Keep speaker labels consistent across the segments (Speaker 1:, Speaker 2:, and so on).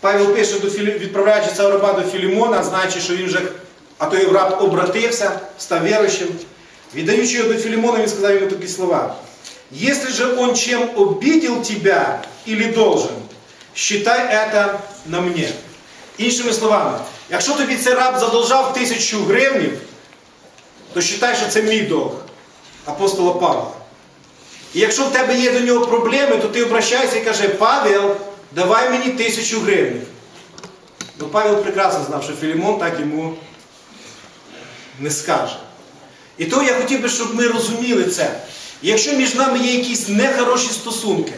Speaker 1: Павел пише, відправляючи цього раба до Філімона, знаючи, що він вже, а той раб обратився, став віруючим. Віддаючи його до Філімона, він сказав йому такі слова. Если же он чем обидел тебя или должен, считай это на мне. Іншими словами, якщо тобі цей раб задолжав тисячу гривнів, то считай, що це мій долг апостола Павла. І якщо в тебе є до нього проблеми, то ти обращайся і каже, Павел, давай мені тисячу гривень. Ну Павел прекрасно знав, що Філімон так йому не скаже. І то я хотів би, щоб ми розуміли це. Якщо між нами є якісь нехороші стосунки,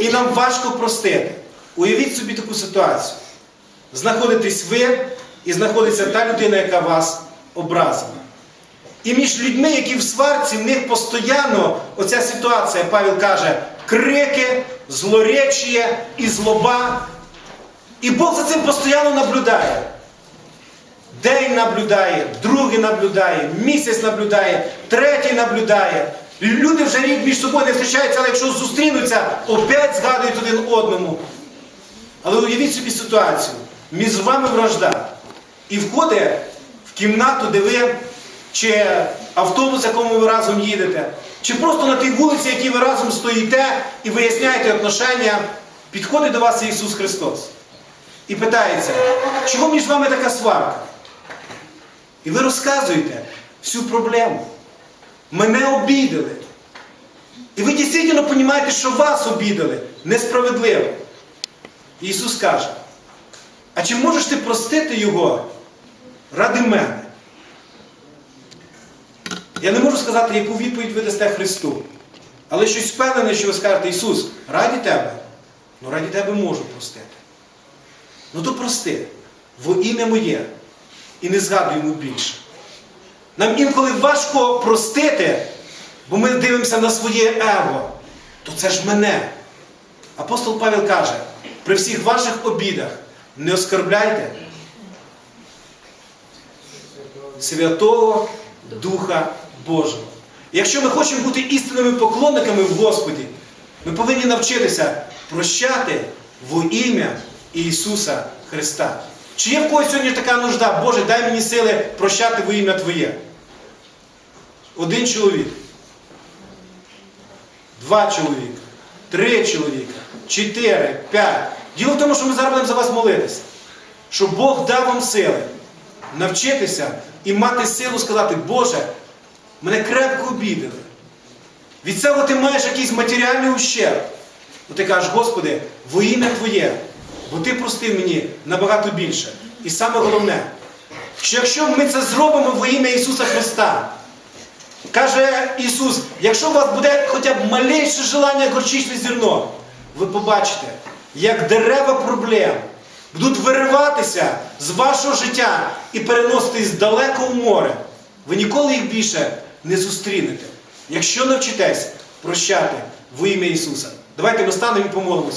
Speaker 1: і нам важко простити, уявіть собі таку ситуацію. Знаходитесь ви і знаходиться та людина, яка вас образила. І між людьми, які в сварці, в них постійно оця ситуація, Павел каже, крики, злоречіє і злоба. І Бог за цим постійно наблюдає. День наблюдає, другий наблюдає, місяць наблюдає, третій наблюдає. Люди вже рік між собою не зустрічаються, але якщо зустрінуться, опять згадують один одному. Але уявіть собі ситуацію. Між вами вражда. І входить в кімнату, де ви, чи автобус, в якому ви разом їдете, чи просто на тій вулиці, якій ви разом стоїте і виясняєте отношення, підходить до вас Ісус Христос. І питається, чого між вами така сварка? І ви розказуєте всю проблему. Мене обідали. І ви дійсно розумієте, що вас обідали несправедливо. І Ісус каже, а чи можеш ти простити Його ради мене? Я не можу сказати, яку відповідь ви дасте Христу. Але щось впевнене, що ви скажете, Ісус, раді тебе? Ну раді тебе можу простити. Ну то прости, во ім'я моє. І не згадуй йому більше. Нам інколи важко простити, бо ми дивимося на своє его. То це ж мене. Апостол Павел каже, при всіх ваших обідах не оскорбляйте Святого Духа Божого. Якщо ми хочемо бути істинними поклонниками в Господі, ми повинні навчитися прощати во ім'я Ісуса Христа. Чи є в когось сьогодні така нужда? Боже, дай мені сили прощати во ім'я Твоє. Один чоловік, два чоловіка, три чоловіка, чотири, п'ять. Діло в тому, що ми зараз будемо за вас молитися. Щоб Бог дав вам сили навчитися і мати силу сказати, Боже, мене крепко обідали. Від цього ти маєш якийсь матеріальний ущерб. Ну ти кажеш, Господи, во ім'я Твоє, бо Ти простив мені набагато більше. І саме головне, що якщо ми це зробимо во ім'я Ісуса Христа, каже Ісус, якщо у вас буде хоча б малейше желання горчичне зерно, ви побачите, як дерева проблем будуть вириватися з вашого життя і переноситись далеко в море. Ви ніколи їх більше не зустрінете. Якщо навчитесь прощати в ім'я Ісуса. Давайте ми станемо і помолимося.